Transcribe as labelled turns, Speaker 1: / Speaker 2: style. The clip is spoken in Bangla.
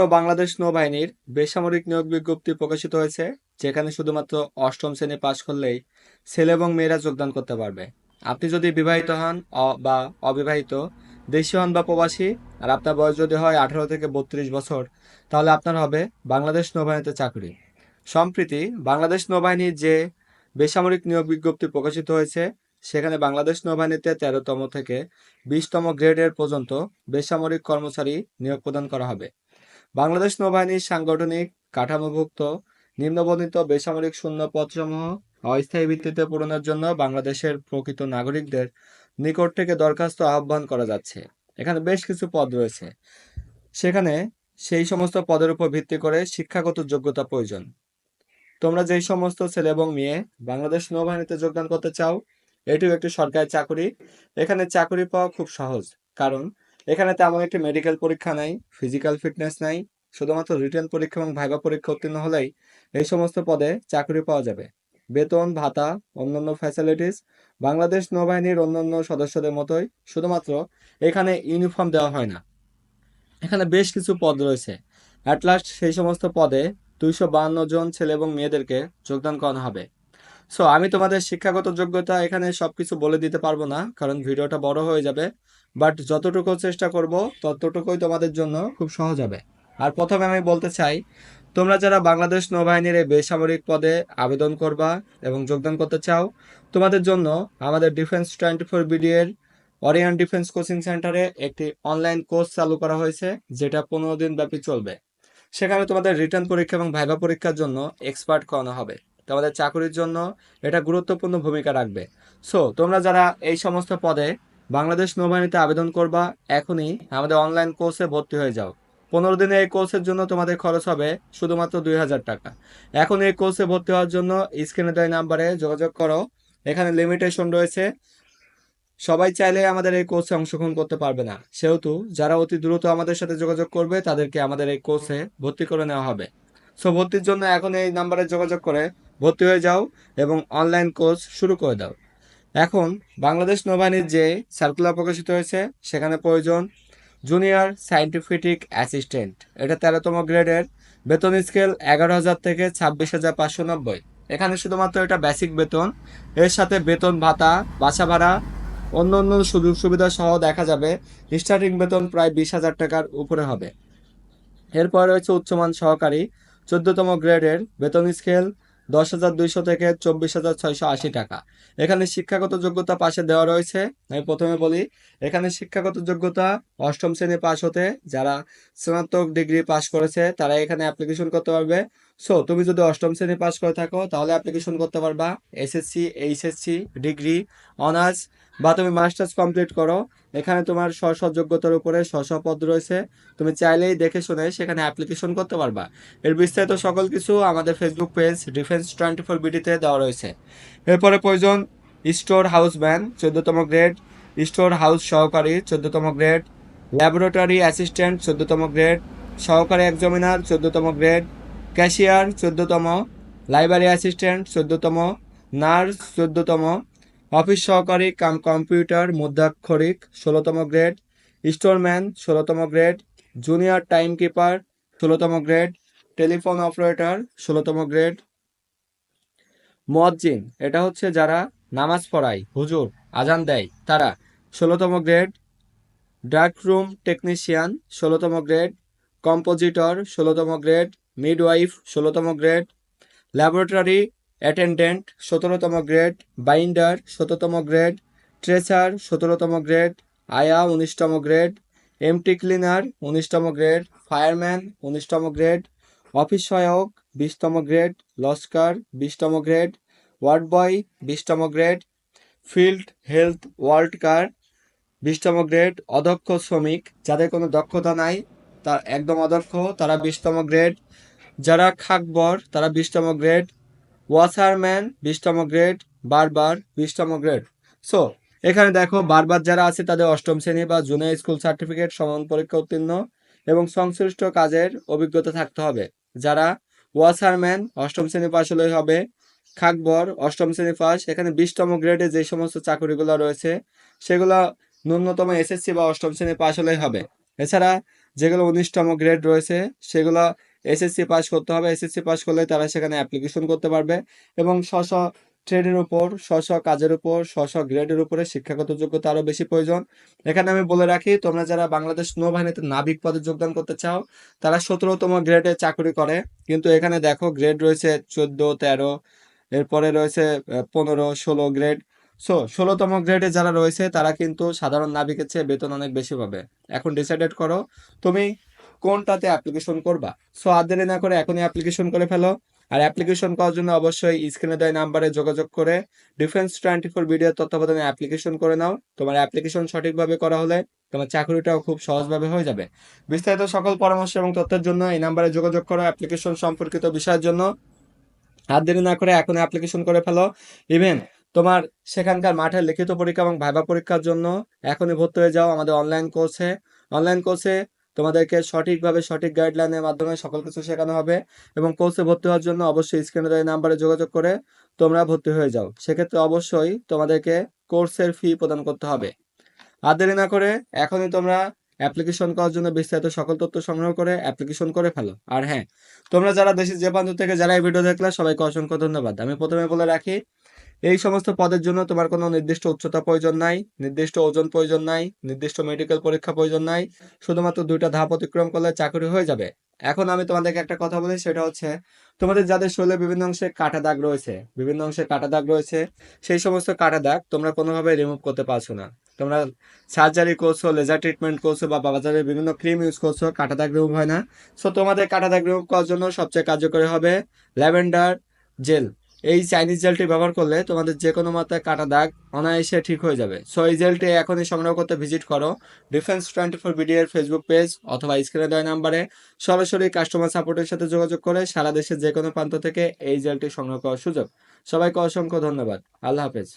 Speaker 1: বাংলাদেশ নৌবাহিনীর বেসামরিক নিয়োগ বিজ্ঞপ্তি প্রকাশিত হয়েছে, যেখানে শুধুমাত্র অষ্টম শ্রেণি পাশ করলেই ছেলে এবং মেয়েরা যোগদান করতে পারবে। আপনি যদি বিবাহিত হন বা অবিবাহিত দেশি হন বা প্রবাসী, আর আপনার বয়স যদি হয় আঠারো থেকে বত্রিশ বছর, তাহলে আপনার হবে বাংলাদেশ নৌবাহিনীতে চাকরি। সম্প্রতি বাংলাদেশ নৌবাহিনীর যে বেসামরিক নিয়োগ বিজ্ঞপ্তি প্রকাশিত হয়েছে, সেখানে বাংলাদেশ নৌবাহিনীতে তেরোতম থেকে বিশতম গ্রেডের পর্যন্ত বেসামরিক কর্মচারী নিয়োগ প্রদান করা হবে। বাংলাদেশ নৌবাহিনীর সাংগঠনিক কাঠামোভুক্ত, নিম্নবর্ণিত বেসামরিক শূন্য পদসমূহ অস্থায়ী ভিত্তিতে পূরণের জন্য বাংলাদেশের প্রকৃত নাগরিকদের নিকট থেকে দরখাস্ত আহ্বান করা যাচ্ছে। এখানে বেশ কিছু পদ রয়েছে। সেখানে সেই সমস্ত পদের উপর ভিত্তি করে শিক্ষাগত যোগ্যতা প্রয়োজন। তোমরা যেই সমস্ত ছেলে এবং মেয়ে বাংলাদেশ নৌবাহিনীতে যোগদান করতে চাও, এটিও একটি সরকারি চাকরি। এখানে চাকরি পাওয়া খুব সহজ, কারণ এখানে তেমন একটি মেডিকেল পরীক্ষা নাই ফিজিক্যাল ফিটনেস নাই, শুধুমাত্র রিটেন পরীক্ষা এবং ভাইবা পরীক্ষা উত্তীর্ণ হলেই এই সমস্ত পদে চাকরি পাওয়া যাবে। বেতন, ভাতা, অন্যান্য ফ্যাসিলিটিস বাংলাদেশ নৌবাহিনীর অন্যান্য সদস্যদের মতোই শুধুমাত্র এখানে ইউনিফর্ম দেওয়া হয় না। এখানে বেশ কিছু পদ রয়েছে। অ্যাট লাস্ট সেই সমস্ত পদে দুইশো জন ছেলে এবং মেয়েদেরকে যোগদান করানো হবে। সো আমি তোমাদের শিক্ষাগত যোগ্যতা এখানে সবকিছু বলে দিতে পারব না, কারণ ভিডিওটা বড় হয়ে যাবে। বাট যতটুকু চেষ্টা করব, ততটুকুই তোমাদের জন্য খুব সহজ হবে। আর প্রথমে আমি বলতে চাই, তোমরা যারা বাংলাদেশ নৌবাহিনীর এই বেসামরিক পদে আবেদন করবা এবং যোগদান করতে চাও, তোমাদের জন্য আমাদের ডিফেন্স টোয়েন্টি ফোর বিডিএর অরিয়ান ডিফেন্স কোচিং সেন্টারে একটি অনলাইন কোর্স চালু করা হয়েছে, যেটা পনেরো দিন ব্যাপী চলবে। সেখানে তোমাদের রিটার্ন পরীক্ষা এবং ভাইবা পরীক্ষার জন্য এক্সপার্ট করানো হবে। তোমাদের চাকরির জন্য এটা গুরুত্বপূর্ণ ভূমিকা রাখবে। সো তোমরা যারা এই সমস্ত পদে বাংলাদেশ নৌবাহিনীতে আবেদন করবা, এখনই আমাদের অনলাইন কোর্সে ভর্তি হয়ে যাও। পনেরো দিনের এই কোর্সের জন্য তোমাদের খরচ হবে শুধুমাত্র দুই হাজার টাকা। এখন এই কোর্সে ভর্তি হওয়ার জন্য স্ক্রিনে দেওয়া নাম্বারে যোগাযোগ করো। এখানে লিমিটেশন রয়েছে। সবাই চাইলে আমাদের এই কোর্সে অংশগ্রহণ করতে পারবে না। সেহেতু যারা অতি দ্রুত আমাদের সাথে যোগাযোগ করবে, তাদেরকে আমাদের এই কোর্সে ভর্তি করে নেওয়া হবে। সো ভর্তির জন্য এখন এই নাম্বারে যোগাযোগ করে ভর্তি হয়ে যাও এবং অনলাইন কোর্স শুরু করে দাও। এখন বাংলাদেশ নৌবাহিনীর যে সার্কুলার প্রকাশিত হয়েছে, সেখানে প্রয়োজন জুনিয়র সায়েন্টিফিক অ্যাসিস্ট্যান্ট এটা তেরোতম গ্রেডের, বেতন স্কেল এগারো হাজার থেকে ছাব্বিশ হাজার পাঁচশো নব্বই। এখানে শুধুমাত্র এটা বেসিক বেতন, এর সাথে বেতন ভাতা, বাসা ভাড়া, অন্য অন্য সুযোগ সুবিধা সহ দেখা যাবে স্টার্টিং বেতন প্রায় বিশ হাজার টাকার উপরে হবে। এরপর রয়েছে উচ্চমান সহকারী, চোদ্দতম গ্রেডের বেতন স্কেল দশ হাজার দুইশো থেকে চব্বিশ হাজার ছয়শো আশি টাকা। এখানে শিক্ষাগত যোগ্যতা পাশে দেওয়া রয়েছে। আমি প্রথমে বলি, এখানে শিক্ষাগত যোগ্যতা অষ্টম শ্রেণি পাশ হতে যারা স্নাতক ডিগ্রি পাশ করেছে, তারা এখানে অ্যাপ্লিকেশন করতে পারবে। সো তুমি যদি অষ্টম শ্রেণি পাশ করে থাকো, তাহলে অ্যাপ্লিকেশন করতে পারবা। এসএসসি এইচএসসি ডিগ্রি অনার্স বা তুমি মাস্টার্স কমপ্লিট করো। এখানে তোমার স্ব যোগ্যতার উপরে স্ব পদ রয়েছে। তুমি চাইলেই দেখে শুনে সেখানে অ্যাপ্লিকেশন করতে পারবা। এর বিস্তারিত সকল কিছু আমাদের Facebook page defence twenty four বিডিতে দেওয়া রয়েছে। এরপরে প্রয়োজন স্টোর হাউস ম্যান চোদ্দতম গ্রেড স্টোর হাউস সহকারী, চোদ্দতম গ্রেড ল্যাবরেটরি অ্যাসিস্ট্যান্ট চোদ্দতম গ্রেড সহকারী এক্সামিনার চোদ্দতম গ্রেড ক্যাশিয়ার চোদ্দতম লাইব্রেরি অ্যাসিস্ট্যান্ট চোদ্দতম নার্স চোদ্দতম অফিস সহকারী কাম কম্পিউটার মুদ্রাক্ষরিক ষোলোতম গ্রেড, স্টোরম্যান ষোলোতম গ্রেড, জুনিয়র টাইম কিপার ষোলোতম গ্রেড, টেলিফোন অপারেটর ষোলোতম গ্রেড। মুয়াজ্জিন, এটা হচ্ছে যারা নামাজ পড়ায়, হুজুর, আজান দেয়, তারা ষোলোতম গ্রেড। ডার্ক রুম টেকনিশিয়ান ষোলোতম গ্রেড। কম্পোজিটর ষোলোতম গ্রেড। মিডওয়াইফ ষোলোতম গ্রেড। ল্যাবরেটরি অ্যাটেন্ডেন্ট সতেরোতম গ্রেড, বাইন্ডার সতেরোতম গ্রেড, ট্রেসার সতেরোতম গ্রেড, আয়া উনিশতম গ্রেড, এমটি ক্লিনার উনিশতম গ্রেড, ফায়ারম্যান উনিশতম গ্রেড অফিস সহায়ক বিশতম গ্রেড, লস্কার বিশতম গ্রেড ওয়ার্ড বয় বিশতম grade, field health worker বিশতম গ্রেড অদক্ষ শ্রমিক, যাদের কোনো দক্ষতা নাই, তার একদম অদক্ষ তারা বিশতম গ্রেড, যারা খাকবর, তারা বিশতম গ্রেড ওয়াসারম্যান বিশতম গ্রেড, বারবার বিশতম গ্রেড। সো এখানে দেখো, বারবার যারা আছে তাদের অষ্টম শ্রেণি বা জুনিয়র স্কুল সার্টিফিকেট, সমান পরীক্ষা উত্তীর্ণ এবং সংশ্লিষ্ট কাজের অভিজ্ঞতা থাকতে হবে। যারা ওয়াসারম্যান, অষ্টম শ্রেণি পাশ হলেই হবে, খাকবর, অষ্টম শ্রেণি পাস এখানে বিশতম গ্রেডে যে সমস্ত চাকরিগুলো রয়েছে, সেগুলো ন্যূনতম এসএসসি বা অষ্টম শ্রেণি পাশ হলেই হবে। এছাড়া যেগুলো উনিশতম গ্রেড রয়েছে, সেগুলো এসএসসি পাস করতে হবে। এসএসসি পাস করলে তারা সেখানে অ্যাপ্লিকেশন করতে পারবে এবং স্ব স্ব ট্রেডের উপর স্ব স্ব কাজের উপর স্ব স্ব গ্রেডের উপরে শিক্ষাগত যোগ্যতা আরও বেশি প্রয়োজন। এখানে আমি বলে রাখি, তোমরা যারা বাংলাদেশ নৌবাহিনীতে নাবিক পদে যোগদান করতে চাও, তারা সতেরোতম গ্রেডে চাকরি করে। কিন্তু এখানে দেখো গ্রেড রয়েছে চোদ্দ, তেরো, এরপরে রয়েছে পনেরো, ষোলো গ্রেড সো ষোলোতম গ্রেডে যারা রয়েছে, তারা কিন্তু সাধারণ নাবিকের চেয়ে বেতন অনেক বেশি পাবে। এখন ডিসাইডেড করো, তুমি কোনটাতে অ্যাপ্লিকেশন করবা? সো আর না করে এখনই অ্যাপ্লিকেশন করে ফেলো। আর অ্যাপ্লিকেশন করার জন্য অবশ্যই স্ক্রিনে দেওয়া নাম্বারে যোগাযোগ করে ডিফেন্স টোয়েন্টি ফোর ভিডিও তত্ত্বাবধানে অ্যাপ্লিকেশন করে নাও। তোমার অ্যাপ্লিকেশন সঠিকভাবে করা হলে তোমার চাকরিটাও খুব সহজভাবে হয়ে যাবে। বিস্তারিত সকল পরামর্শ এবং তথ্যের জন্য এই নাম্বারে যোগাযোগ করো অ্যাপ্লিকেশন সম্পর্কিত বিষয়ের জন্য। আর দেরি না করে এখন অ্যাপ্লিকেশন করে ফেলো। ইভেন তোমার সেখানকার মাঠের লিখিত পরীক্ষা এবং ভাইবা পরীক্ষার জন্য এখনই ভর্তি হয়ে যাও আমাদের অনলাইন কোর্সে অনলাইন কোর্সে তোমাদেরকে সঠিকভাবে সঠিক গাইডলাইনের মাধ্যমে সকল কিছু শেখানো হবে এবং কোর্সে ভর্তি হওয়ার জন্য অবশ্যই স্ক্রিনে দেওয়া নাম্বারে যোগাযোগ করে তোমরা ভর্তি হয়ে যাও। সেক্ষেত্রে অবশ্যই তোমাদেরকে কোর্সের ফি প্রদান করতে হবে। আর দেরি না করে এখনই তোমরা অ্যাপ্লিকেশন করার জন্য বিস্তারিত সকল তথ্য সংগ্রহ করে অ্যাপ্লিকেশন করে ফেলো। আর হ্যাঁ তোমরা যারা দেশের যে প্রান্ত থেকে যারা এই ভিডিও দেখলে সবাইকে অসংখ্য ধন্যবাদ। আমি প্রথমে বলে রাখি এই সমস্ত পদের জন্য তোমার কোনো নির্দিষ্ট উচ্চতা প্রয়োজন নাই, নির্দিষ্ট ওজন প্রয়োজন নাই, নির্দিষ্ট মেডিকেল পরীক্ষা প্রয়োজন নাই, শুধুমাত্র দুইটা ধাপ অতিক্রম করলে চাকরি হয়ে যাবে। এখন আমি তোমাদেরকে একটা কথা বলি, সেটা হচ্ছে তোমাদের যাদের শরীরে বিভিন্ন অংশে কাটা দাগ রয়েছে, বিভিন্ন অংশে কাটা দাগ রয়েছে, সেই সমস্ত কাটা দাগ তোমরা কোনোভাবে রিমুভ করতে পারছ না। তোমরা সার্জারি করছ লেজার ট্রিটমেন্ট করছ বা বাজারে বিভিন্ন ক্রিম ইউজ করছ, কাটা দাগ রিমুভ হয় না। সো তোমাদের কাটা দাগ রিমুভ করার জন্য সবচেয়ে কার্যকরী হবে ল্যাভেন্ডার জেল। এই চাইনিজ জেলটি ব্যবহার করলে তোমাদের যে কোনো মাত্রায় কাটা দাগ অনায়াসে ঠিক হয়ে যাবে। সো এই জেলটি এখনই সংগ্রহ করতে ভিজিট করো ডিফেন্স টোয়েন্টি ফোর বিডিএর ফেসবুক পেজ অথবা স্ক্রিনে দেওয়া নাম্বারে। সরাসরি কাস্টমার সাপোর্টের সাথে যোগাযোগ করে সারা দেশের যে কোনো প্রান্ত থেকে এই জেলটি সংগ্রহ করার সুযোগ। সবাইকে অসংখ্য ধন্যবাদ। আল্লাহ হাফেজ।